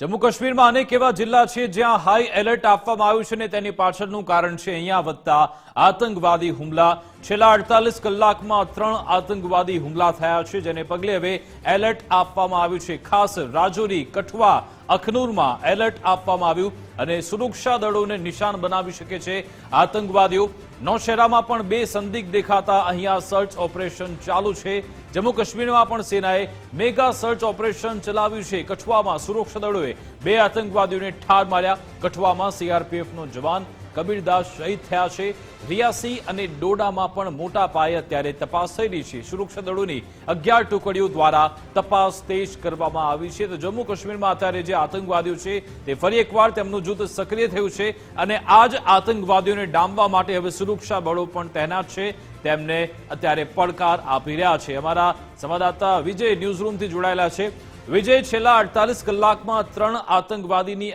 જમ્મુ કાશ્મીરમાં અનેક એવા જિલ્લા છે જ્યાં હાઈ એલર્ટ આપવામાં આવ્યું છે અને તેની પાછળનું કારણ છે અહીંયા વધતા આતંકવાદી હુમલા. છેલ્લા અડતાલીસ કલાકમાં ત્રણ આતંકવાદી હુમલા થયા છે, જેને પગલે હવે એલર્ટ આપવામાં આવ્યું છે. ખાસ રાજૌરી, કઠવા, અખનૂરમાં એલર્ટ આપવામાં આવ્યું અને સુરક્ષા દળોને નિશાન બનાવી શકે છે આતંકવાદીઓ. નૌશેરામાં પણ બે સંદિગ્ધ દેખાતા અહીંયા સર્ચ ઓપરેશન ચાલુ છે. જમ્મુ કાશ્મીરમાં પણ સેનાએ મેગા સર્ચ ઓપરેશન ચલાવ્યું છે. કઠવામાં સુરક્ષા દળોએ બે આતંકવાદીઓને ઠાર માર્યા. કઠવામાં સીઆરપીએફનો જવાન કબીરદાસ શહીદ થયા છે. રિયાસી અને ડોડામાં પણ મોટા પાયે અત્યારે તપાસ થઈ રહી છે. સુરક્ષા દળોની અગિયાર ટુકડીઓ દ્વારા તપાસ તેજ કરવામાં આવી છે. તો જમ્મુ કાશ્મીરમાં અત્યારે જે આતંકવાદીઓ છે તે ફરી એકવાર તેમનું જૂથ સક્રિય થયું છે અને આ જ આતંકવાદીઓને ડામવા માટે હવે સુરક્ષા બળો પણ તહેનાત છે. તેમને અત્યારે પડકાર આપી રહ્યા છે. અમારા સંવાદદાતા વિજય ન્યૂઝ રૂમથી જોડાયેલા છે. વિજય છેલ્લા અડતાલીસ કલાકમાં ત્રણ આતંકવાદીની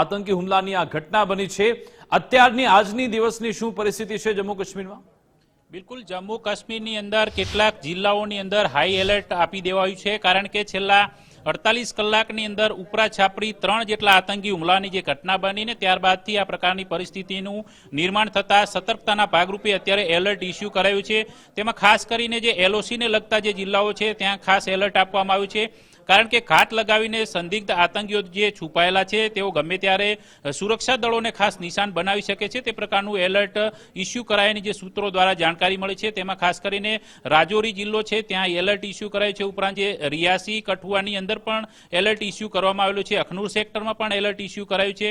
આતંક હુમલાની આ ઘટના બની છે. અત્યારની આજની દિવસની શું પરિસ્થિતિ છે જમ્મુ કાશ્મીરમાં? બિલકુલ, જમ્મુ કાશ્મીરની અંદર કેટલાક જિલ્લાઓની અંદર હાઈ એલર્ટ આપી દેવાયું છે. કારણ કે છેલ્લા અડતાલીસ કલાકની અંદર ઉપરા છાપરી ત્રણ જેટલા આતંકી હુમલાની જે ઘટના બનીને ત્યારબાદથી આ પ્રકારની પરિસ્થિતિનું નિર્માણ થતા સતર્કતાના ભાગરૂપે અત્યારે એલર્ટ ઇસ્યુ કરાયું છે. તેમાં ખાસ કરીને જે એલઓસીને લગતા જે જિલ્લાઓ છે, ત્યાં ખાસ એલર્ટ આપવામાં આવ્યું છે. કારણ કે ઘાટ લગાવીને સંદિગ્ધ આતંકીઓ જે છુપાયેલા છે, તેઓ ગમે ત્યારે સુરક્ષા દળોને ખાસ નિશાન બનાવી શકે છે. તે પ્રકારનું એલર્ટ ઇસ્યુ કરાયાની જે સૂત્રો દ્વારા જાણકારી મળી છે. તેમાં ખાસ કરીને રાજૌરી જિલ્લો છે, ત્યાં એલર્ટ ઇસ્યુ કરાયું છે. ઉપરાંત જે રિયાસી કઠુઆની અંદર પણ એલર્ટ ઇસ્યુ કરવામાં આવેલું છે. અખનૂર સેક્ટરમાં પણ એલર્ટ ઇસ્યુ કરાયું છે.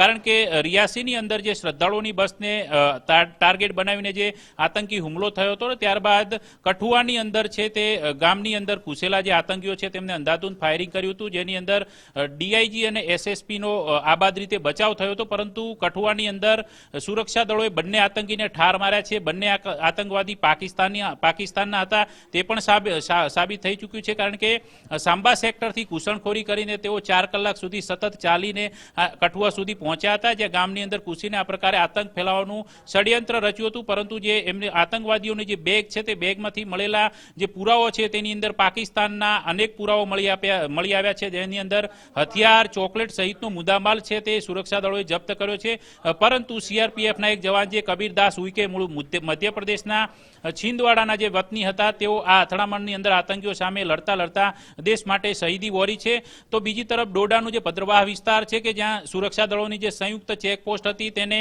કારણ કે રિયાસીની અંદર જે શ્રદ્ધાળુઓની બસને ટાર્ગેટ બનાવીને જે આતંકી હુમલો થયો હતો ત્યારબાદ કઠુઆની અંદર છે તે ગામની અંદર ઘૂસેલા જે આતંકીઓ છે, તેમને અંધાધૂંધ ફાયરિંગ કર્યું હતું, જેની અંદર ડીઆઈજી અને એસએસપીનો આબાદ રીતે બચાવ થયો હતો, પરંતુ કઠુઆની અંદર સુરક્ષા દળોએ બંને આતંકીને ઠાર માર્યા છે. બંને આતંકવાદી પાકિસ્તાની પાકિસ્તાનના હતા. તે પણ સાબિત થઈ ચૂક્યું છે, કારણ કે સાંબા સેક્ટરથી ઘૂસણખોરી કરીને તેઓ ચાર કલાક સુધી સતત ચાલીને કઠુઆ સુધી પહોંચ્યા હતા જે ગામની અંદર ઘૂસીને આ પ્રકારે આતંક ફેલાવવાનું ષડયંત્ર રચ્યું હતું. પરંતુ જે એમને, આતંકવાદીઓની જે બેગ છે તે બેગમાંથી મળેલા જે પુરાવો છે, તેની અંદર પાકિસ્તાનના અનેક પુરાવો મળી આપ્યા, મળી આવ્યા છે. જેની અંદર હથિયાર, ચોકલેટ સહિતનો મુદ્દામાલ છે તે સુરક્ષા દળોએ જપ્ત કર્યો છે. પરંતુ સીઆરપીએફના એક જવાન જે કબીરદાસ ઉઈકે મૂળ મધ્યપ્રદેશના છિંદવાડાના જે વતની હતા, તેઓ આ અથડામણની અંદર આતંકીઓ સામે લડતા લડતા દેશ માટે શહીદી વોરી છે. તો બીજી તરફ ડોડાનું જે ભદ્રવાહ વિસ્તાર છે કે જ્યાં સુરક્ષા દળોની જે સંયુક્ત ચેકપોસ્ટ હતી તેને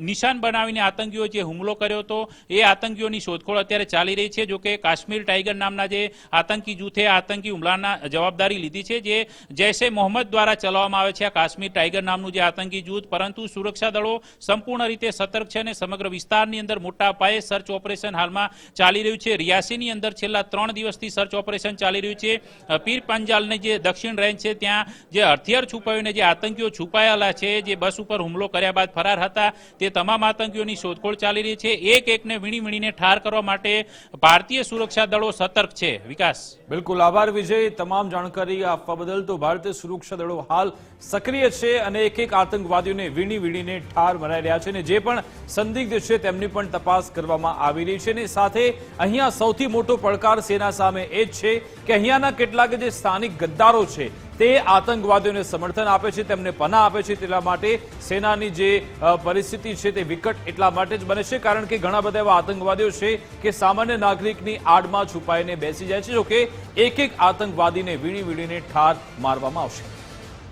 નિશાન બનાવીને આતંકીઓ જે હુમલો કર્યો હતો, એ આતંકીઓની શોધખોળ અત્યારે ચાલી રહી છે. જોકે કાશ્મીર ટાઈગર નામના જે આતંકી જૂથે આતંકી હુમલાના જવાબદારી લીધી છે જે જૈશે મોહમ્મદ દ્વારા ચલાવવામાં આવે છે. આ કાશ્મીર ટાઈગર નામનું જે આતંકી જૂથ, પરંતુ સુરક્ષા દળો સંપૂર્ણ રીતે સતર્ક છે અને સમગ્ર વિસ્તારની અંદર મોટા પાયે સર્ચ ઓપરેશન હાલમાં ચાલી રહ્યું છે. રિયાસીની અંદર છેલ્લા ત્રણ દિવસથી સર્ચ ઓપરેશન ચાલી રહ્યું છે. પીર પંજાલની જે દક્ષિણ રેન્જ છે, ત્યાં જે હથિયાર છુપાવીને જે આતંકીઓ છુપાયેલા છે, જે બસ ઉપર હુમલો કર્યા બાદ ફરાર હતા, તે તમામ આતંકીઓની શોધખોળ ચાલી રહી છે. એક એકને વીણી વીણીને ઠાર કરવા માટે ભારતીય સુરક્ષા દળો સતર્ક છે. વિકાસ. બિલકુલ આભાર વિજય. તમામ જાણકારી આપવા બદલ તો ભારતીય સુરક્ષા દળો હાલ સક્રિય છે અને એક એક આતંકવાદીઓને વીણી વીણીને ઠાર મરાઈ રહ્યા છે અને જે પણ સંદિગ્ધ છે તેમની પણ તપાસ કરવામાં આવી રહી છે અને સાથે અહીંયા સૌથી મોટો પડકાર સેના સામે એ જ છે કે અહીંયાના કેટલાક જે સ્થાનિક ગદ્દારો છે તે આતંકવાદીઓને સમર્થન આપે છે, તેમને પના આપે છે, તેના માટે સેનાની જે પરિસ્થિતિ છે તે વિકટ એટલા માટે જ બને છે, કારણ કે ઘણા બધા એવા આતંકવાદીઓ છે કે સામાન્ય નાગરિકની આડમાં છુપાઈને બેસી જાય છે, જોકે એક એક આતંકવાદીને વીણી વીણીને ઠાર મારવામાં આવશે.